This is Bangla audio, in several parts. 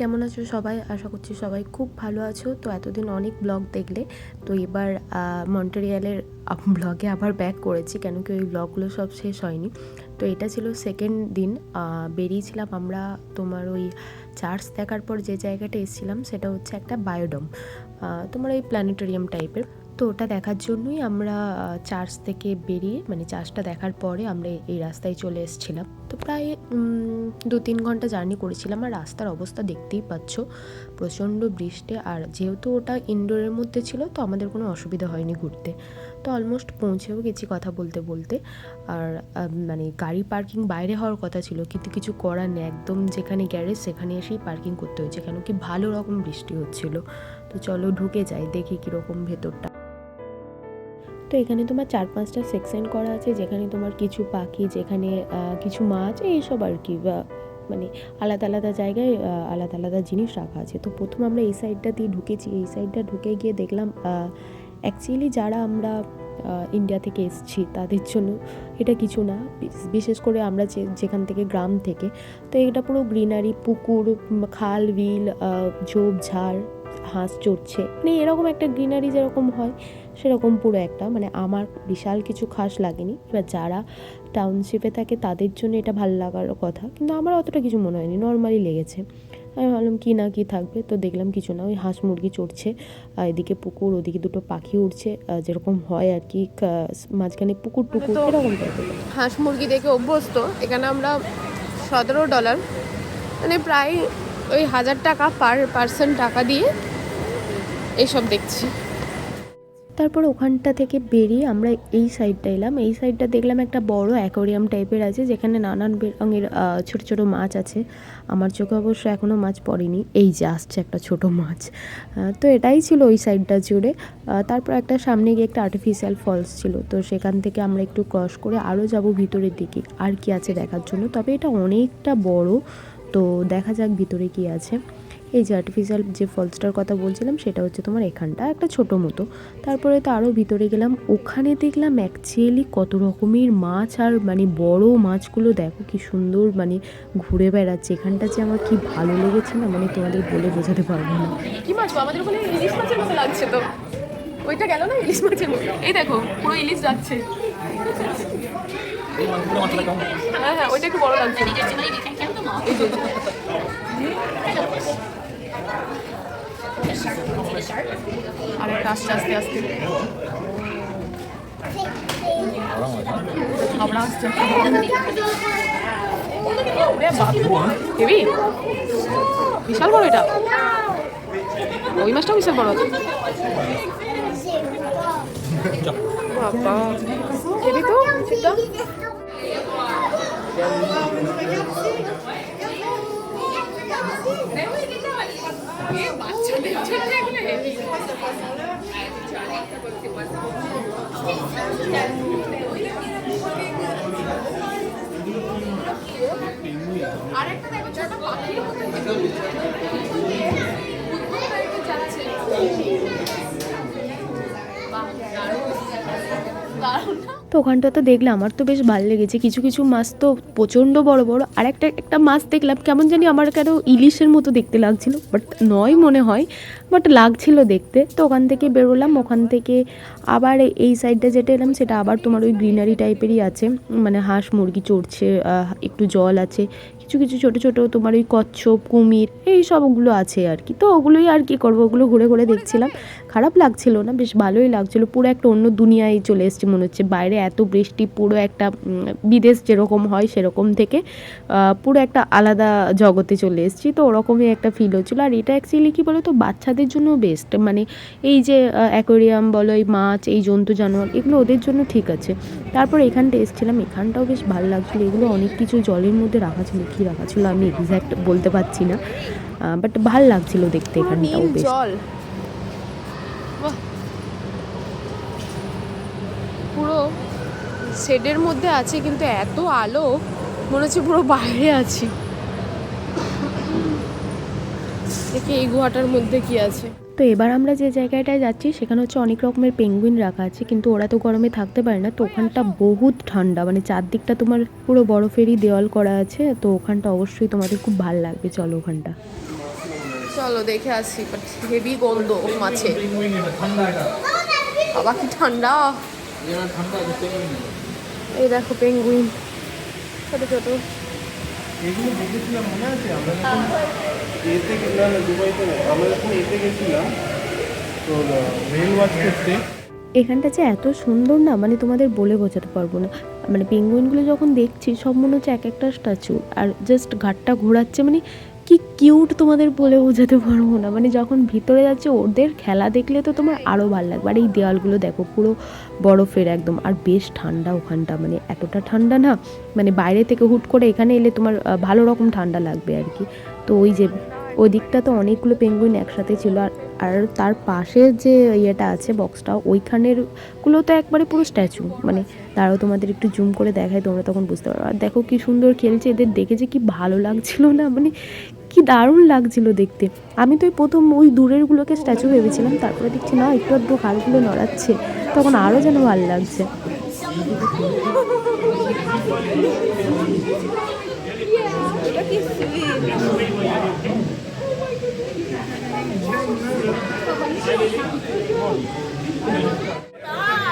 কেমন আছো সবাই? আশা করছি সবাই খুব ভালো আছো। তো এতদিন অনেক ব্লগ দেখলে, তো এবার মন্টেরিয়ালের ব্লগে আবার ব্যাক করেছি, কেন কি ওই ব্লগগুলো সব শেষ হয়নি। তো এটা ছিল সেকেন্ড দিন বেরিয়েছিলাম আমরা তোমার ওই চার্চ দেখার পর যে জায়গাটা এসেছিলাম, সেটা হচ্ছে একটা বায়োডম তোমার ওই প্ল্যানেটোরিয়াম টাইপের তো ওটা দেখার জন্যই আমরা চার্চ থেকে বেরিয়ে মানে চার্চটা দেখার পরে আমরা এই রাস্তায় চলে এসেছিলাম। তো প্রায় দু তিন ঘণ্টা জার্নি করেছিলাম আর রাস্তার অবস্থা দেখতেই পাচ্ছ। প্রচণ্ড বৃষ্টি আর যেহেতু ওটা ইনডোরের মধ্যে ছিল, তো আমাদের কোনো অসুবিধা হয়নি ঘুরতে। তো অলমোস্ট পৌঁছেও গেছি কথা বলতে বলতে। আর মানে গাড়ি পার্কিং বাইরে হওয়ার কথা ছিল, কিন্তু কিছু করার নেই। একদম যেখানে গ্যারেজ সেখানে এসেই পার্কিং করতে হয়েছে, কেন কি ভালো রকম বৃষ্টি হচ্ছিল। তো চলো ঢুকে যাই, দেখি কীরকম ভেতরটা। তো এখানে তোমার চার পাঁচটা সেকশন করা আছে যেখানে তোমার কিছু পাখি যেখানে কিছু মাছ এইসব আর কি মানে আলাদা আলাদা জায়গায় আলাদা আলাদা জিনিস রাখা আছে। তো প্রথম আমরা এই সাইডটা দিয়ে ঢুকেছি। এই সাইডটা ঢুকে গিয়ে দেখলাম অ্যাকচুয়ালি যারা আমরা ইন্ডিয়া থেকে এসেছি তাদের জন্য এটা কিছু না। বিশেষ করে আমরা যে যেখান থেকে গ্রাম থেকে তো এটা পুরো গ্রিনারি পুকুর খাল বিল আহ, ঝোপ ঝাড় হাঁস চড়ছে। মানে এরকম একটা গ্রিনারি যেরকম হয় সেরকম পুরো একটা মানে আমার বিশাল কিছু খাস লাগেনি। এবার যারা টাউনশিপে থাকে তাদের জন্য এটা ভালো লাগার কথা কিন্তু আমার অতটা কিছু মনে হয়নি নর্মালি লেগেছে। আমি ভাবলাম কী না কী থাকবে তো দেখলাম কিছু না ওই হাঁস মুরগি চড়ছে এদিকে পুকুর ওদিকে দুটো পাখি আহ, যেরকম হয় আর কি মাঝখানে পুকুর টুকুর তো- এরকম হাঁস মুরগি দেখে অভ্যস্ত এখানে আমরা সতেরো ডলার মানে প্রায় ওই হাজার টাকা পার পার্সন টাকা দিয়ে এইসব দেখছি। তারপর ওখানটা থেকে বেরিয়ে আমরা এই সাইডটা এলাম। এই সাইডটা দেখলাম একটা বড় অ্যাকোরিয়াম টাইপের আছে, যেখানে নানান রঙের ছোট ছোট মাছ আছে। আমার চোখে অবশ্য এখনও মাছ পড়েনি। এই যে আসছে একটা ছোট মাছ। তো এটাই ছিল ওই সাইডটা জুড়ে। তারপর একটা সামনে গিয়ে একটা আর্টিফিশিয়াল ফলস ছিল। তো সেখান থেকে আমরা একটু ক্রস করে আরও যাব ভিতরের দিকে। আর কি আছে দেখার জন্য? তবে এটা অনেকটা বড়। তো দেখা যাক ভিতরে কি আছে। এই যে আর্টিফিশিয়াল যে ফলসটার কথা বলছিলাম সেটা হচ্ছে তোমার এখানটা একটা ছোট মতো তারপরে তো আরও ভিতরে গেলাম ওখানে দেখলাম অ্যাকচুয়ালি কত রকমের মাছ আর মানে বড় মাছগুলো দেখো কি সুন্দর মানে ঘুরে বেড়াচ্ছে এখানটা যে আমার কি ভালো লেগেছে না মানে তোমাদের বলে বোঝাতে পারব না কি মাছ আমাদের ওখানে ইলিশ মাছের মতো লাগছে তো ওইটা গেল না ইলিশ মাছের মতো এই দেখো পুরো ইলিশ যাচ্ছে হ্যাঁ হ্যাঁ ওইটা একটু বড় লাগছে আর একটা আস্তে আস্তে আস্তে আমরা আসছে ওরে বাপ হেবি বিশাল বড় এটা ওই মাছটাও বিশাল বড় আছে বাবা হেবি তো আরেকটা দেখো ছোট পাখির মতো। তো ওখানটা তো দেখলে আমার তো বেশ ভালো লেগেছে। কিছু কিছু মাছ তো প্রচণ্ড বড় বড়। আর একটা একটা মাছ দেখলাম, কেমন জানি আমার কেন ইলিশের মতো দেখতে লাগছিল বাট নয় মনে হয় বাট লাগছিল দেখতে। তো ওখান থেকে বেরোলাম, ওখান থেকে আবার এই সাইডটা যেটা এলাম, সেটা আবার তোমার ওই গ্রিনারি টাইপেরই আছে। মানে হাঁস মুরগি চড়ছে একটু জল আছে, কিছু কিছু ছোট ছোট তোমার ওই কচ্ছপ, কুমির, এই সবগুলো আছে আর কি। তো ওগুলোই আর কি করব, ওগুলো ঘুরে ঘুরে দেখছিলাম। খারাপ লাগছিল না, বেশ ভালোই লাগছিল। পুরো একটা অন্য দুনিয়ায় চলে এসেছি মনে হচ্ছে, বাইরে এত বৃষ্টি পুরো একটা বিদেশ যেরকম হয় সেরকম থেকে পুরো একটা আলাদা জগতে চলে এসেছি। তো ওরকমই একটা ফিল হচ্ছিল। আর এটা অ্যাকচুয়ালি কী বলো তো বাচ্চাদের জন্য বেস্ট মানে এই যে অ্যাকোরিয়াম বলো এই মাছ এই জন্তু জানোয়ার এগুলো ওদের জন্য ঠিক আছে। তারপর এখানটা এসেছিলাম এখানটাও বেশ ভালো লাগছিল। এগুলো অনেক কিছু জলের মধ্যে রাখা ছিল কী রাখা ছিল আমি এক্স্যাক্ট বলতে পারছি না। বাট ভালো লাগছিল দেখতে এখানটাও বেশ। জল বাহ। পুরো শেডের মধ্যে আছে কিন্তু এত আলো মনে হচ্ছে পুরো বাইরে আছি। দেখি এই গুহাটার মধ্যে কি আছে। তো এবার আমরা যে জায়গাটায় যাচ্ছি সেখানে হচ্ছে অনেক রকমের পেঙ্গুইন রাখা আছে কিন্তু ওরা তো গরমে থাকতে পারে না তো ওখানটা বহুত ঠান্ডা মানে চারদিকটা তোমার পুরো বরফেরই দেওয়াল করা আছে তো ওখানটা অবশ্যই তোমাদের খুব ভালো লাগবে চলো ওখানটা। চলো দেখে আসি বাট হেভি গন্ধ মাছে বাবা কি ঠান্ডা। এই দেখো পেঙ্গুইন ছোট ছোট। এগুলো দেখেছিলাম মনে আছে? আমরা এতে গেলাম দুবাইতে আমরা যখন এতে গেছিলাম তোর রেল ওয়াচ করতে। এখানটা যে এত সুন্দর না মানে তোমাদের বলে বোঝাতে পারব না। মানে পেঙ্গুইনগুলো যখন দেখছি সব মনে হচ্ছে এক একটা স্ট্যাচু আর জাস্ট ঘাটটা ঘোরাচ্ছে মানে কি কিউট তোমাদের বলে বোঝাতে পারব না। মানে যখন ভিতরে যাচ্ছে ওদের খেলা দেখলে তো তোমার আরও ভালো লাগবে। আর এই দেওয়ালগুলো দেখো পুরো বরফের একদম। আর বেশ ঠান্ডা ওখানটা। মানে এতটা ঠান্ডা না মানে বাইরে থেকে হুট করে এখানে এলে তোমার ভালো রকম ঠান্ডা লাগবে আর কি। তো ওই যে ওই দিকটা তো অনেকগুলো পেঙ্গুইন একসাথে ছিল আর আর তার পাশে যে ইয়েটা আছে বক্সটা ওইখানেরগুলো তো একবারে পুরো স্ট্যাচু মানে তারাও তোমাদের একটু জুম করে দেখায়, তোমরা তখন বুঝতে পারো আর দেখো কি সুন্দর খেলছে, এদের দেখে যে কি ভালো লাগছিল না মানে কি দারুণ লাগছিল দেখতে। আমি তো প্রথম ওই দূরেরগুলোকে স্ট্যাচু ভেবেছিলাম, তারপরে দেখছি না, একটু আধটু হালগুলো নড়াচ্ছে, তখন আরও যেন ভালো লাগছে।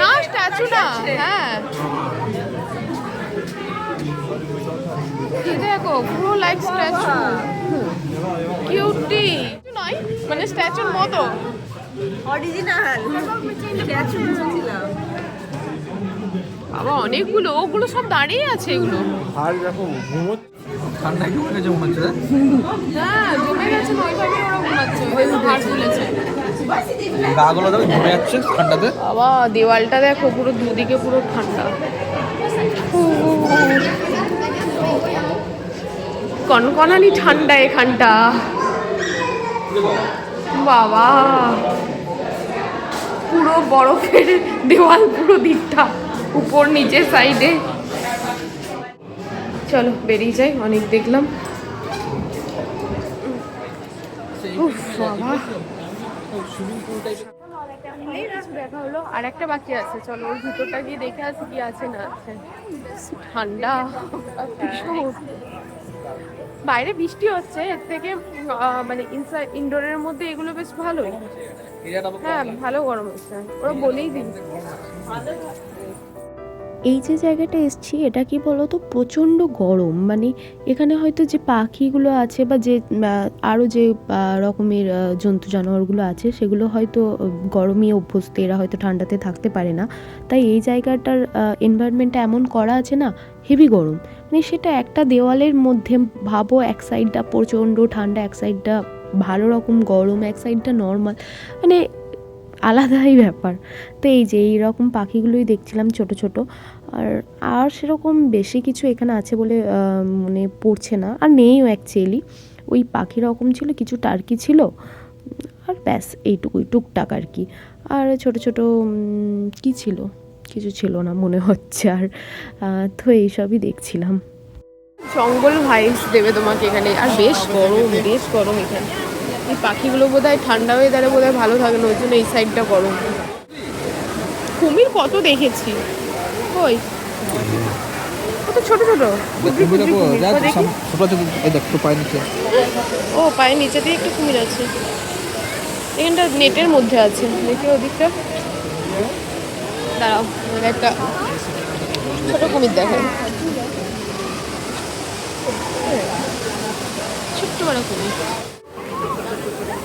না স্ট্যাচু না হ্যাঁ। কি দেখো পুরো লাইক স্ট্যাচু কিউটি নয় মানে স্ট্যাচুর মতো। অরিজিনাল স্ট্যাচু বলছিলাম বাবা অনেকগুলো ওগুলো সব দাঁড়িয়ে আছে এগুলো। আর দেখো ঘুমোচ্ছে। ঠান্ডা কি মনে হচ্ছে জমে গেছে ওইভাবে ওরা ঘুমাচ্ছে ওই তুলেছে গাগুলো দেখো ঘুমে যাচ্ছে ঠান্ডাতে। বাবা দেওয়ালটা দেখো পুরো দুদিকে পুরো ঠান্ডা। কনকনানি ঠান্ডা এখানটা। বাবা পুরো বরফের দেওয়াল পুরো দিকটা উপর নিচে সাইডে। চলো বেরিয়ে যাই অনেক দেখলাম। দেখা হলো আর একটা বাকি আছে চলো ওর ভিতরটা গিয়ে দেখে আসি কি আছে না আছে। ঠান্ডা। বাইরে বৃষ্টি হচ্ছে এর থেকে মানে ইনসাইড ইনডোরের মধ্যে এগুলো বেশ ভালোই। হ্যাঁ ভালো গরম হচ্ছে। ওরা বলেই দিন। এই যে জায়গাটা এসছি, এটা কি বলতো? প্রচণ্ড গরম। মানে এখানে হয়তো যে পাখিগুলো আছে বা যে আরও যে রকমের জন্তু জানোয়ারগুলো আছে, সেগুলো হয়তো গরমে অভ্যস্ত, এরা হয়তো ঠান্ডাতে থাকতে পারে না। তাই এই জায়গাটার এনভায়রনমেন্টটা এমন করা আছে না হেভি গরম। মানে সেটা একটা দেওয়ালের মধ্যে ভাবো, এক সাইডটা প্রচণ্ড ঠান্ডা, এক সাইডটা ভালো রকম গরম, এক সাইডটা নর্মাল মানে আলাদাই ব্যাপার। তো এই যে এই রকম পাখিগুলোই দেখছিলাম ছোট ছোট। আর আর সেরকম বেশি কিছু এখানে আছে বলে মনে পড়ছে না। আর নেইও অ্যাকচুয়ালি ওই পাখি রকম ছিল, কিছু টার্কি ছিল। আর ব্যাস, এইটুকুই, টুকটাক আর কি। আর ছোট ছোট কি ছিল? কিছু ছিল না মনে হচ্ছে আর। তো এইসবই দেখছিলাম। জঙ্গল ভাইবস দেবে তোমাকে এখানে। আর বেশ গরম বেশ গরম এখানে। এই পাখিগুলো বোধ হয় ঠান্ডা ওয়েদারে বোধ হয় ভালো থাকে না ওই জন্য এই সাইডটা গরম। কুমির কত দেখেছি? কই? কত ছোট ছোট? ও পায়ের নিচে দিয়ে একটা কুমির আছে। এখানটা নেটের মধ্যে আছে। দেখি ওদিকটা। দাঁড়াও একটা ছোট কুমির ছোট্ট বড় কুমির।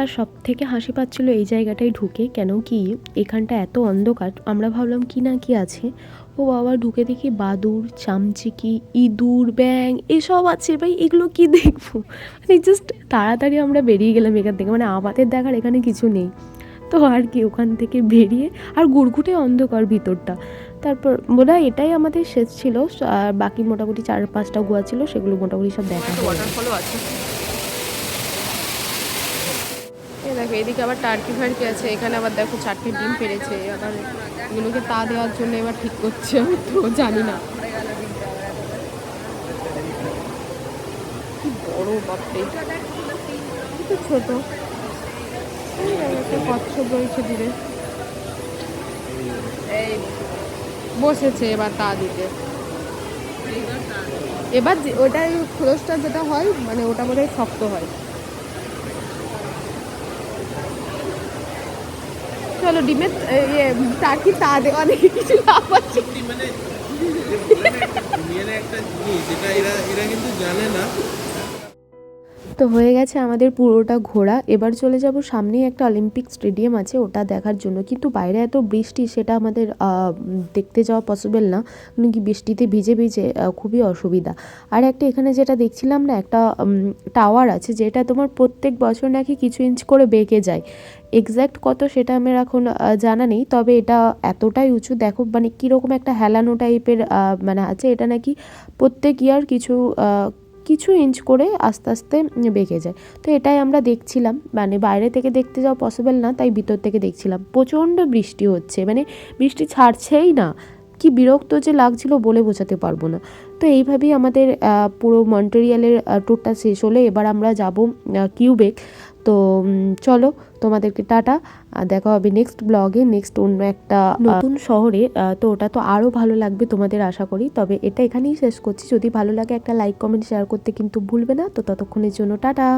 আর সব থেকে হাসি পাচ্ছিল এই জায়গাটায় ঢুকে, কেন কি এখানটা এত অন্ধকার, আমরা ভাবলাম কি না কি আছে। ও বাবা, ঢুকে দেখি বাদুর চামচিকি, ইঁদুর ব্যাং এসব আছে ভাই, এগুলো কি দেখব? মানে জাস্ট তাড়াতাড়ি আমরা বেরিয়ে গেলাম এখান থেকে মানে আমাদের দেখার এখানে কিছু নেই। তো আর কি, ওখান থেকে বেরিয়ে, আর গুড়গুটে অন্ধকার ভিতরটা। তারপর বোধ এটাই আমাদের শেষ ছিল, আর বাকি মোটামুটি চার পাঁচটা গোয়া ছিল, সেগুলো মোটামুটি সব দেখা ওয়াটারফলও আছে এই দেখো, এদিকে আবার টার্কি ফার্কি আছে, এখানে আবার দেখো চারটে ডিম পেরেছে, আবার এগুলোকে তা দেওয়ার জন্য এবার ঠিক করছে, আমি তো জানি না। বড় বাপরে। ছোট। কচ্ছপ রয়েছে দূরে। বসেছে এবার তা দিতে। এবার ওটা খোলসটা যেটা হয় মানে ওটা বোধ শক্ত হয়। চলো ডিমের ইয়ে টার্কি তা দেওয়া অনেক কিছু লাভ আছে মানে একটা জিনিস যেটা এরা এরা কিন্তু জানে না। তো হয়ে গেছে আমাদের পুরোটা ঘোরা। এবার চলে যাব, সামনেই একটা অলিম্পিক স্টেডিয়াম আছে, ওটা দেখার জন্য। কিন্তু বাইরে এত বৃষ্টি, সেটা আমাদের দেখতে যাওয়া পসিবল না। কি বৃষ্টিতে ভিজে ভিজে খুবই অসুবিধা। আর একটা এখানে যেটা দেখছিলাম না, একটা টাওয়ার আছে, যেটা তোমার প্রত্যেক বছর নাকি কিছু ইঞ্চ করে বেঁকে যায়। এক্স্যাক্ট কত সেটা আমার এখন জানা নেই, তবে এটা এতটাই উঁচু, দেখো মানে কীরকম একটা হেলানো টাইপের মানে আছে, এটা নাকি প্রত্যেক ইয়ার কিছু কিছু ইঞ্চ করে আস্তে আস্তে বেঁকে যায়। তো এটাই আমরা দেখছিলাম। মানে বাইরে থেকে দেখতে যাওয়া পসিবল না, তাই ভিতর থেকে দেখছিলাম। প্রচণ্ড বৃষ্টি হচ্ছে। মানে বৃষ্টি ছাড়ছেই না। কি বিরক্ত যে লাগছিল বলে বোঝাতে পারব না। তো এইভাবেই আমাদের পুরো মন্টেরিয়ালের ট্যুরটা শেষ হলে এবার আমরা যাব কিউবেক। তো চলো, তোমাদেরকে টাটা। দেখা হবে নেক্সট ব্লগে নেক্সট অন্য একটা নতুন শহরে তো ওটা তো আরও ভালো লাগবে তোমাদের আশা করি। তবে এটা এখানেই শেষ করছি। যদি ভালো লাগে একটা লাইক কমেন্ট শেয়ার করতে কিন্তু ভুলবে না। তো ততক্ষণের জন্য টাটা।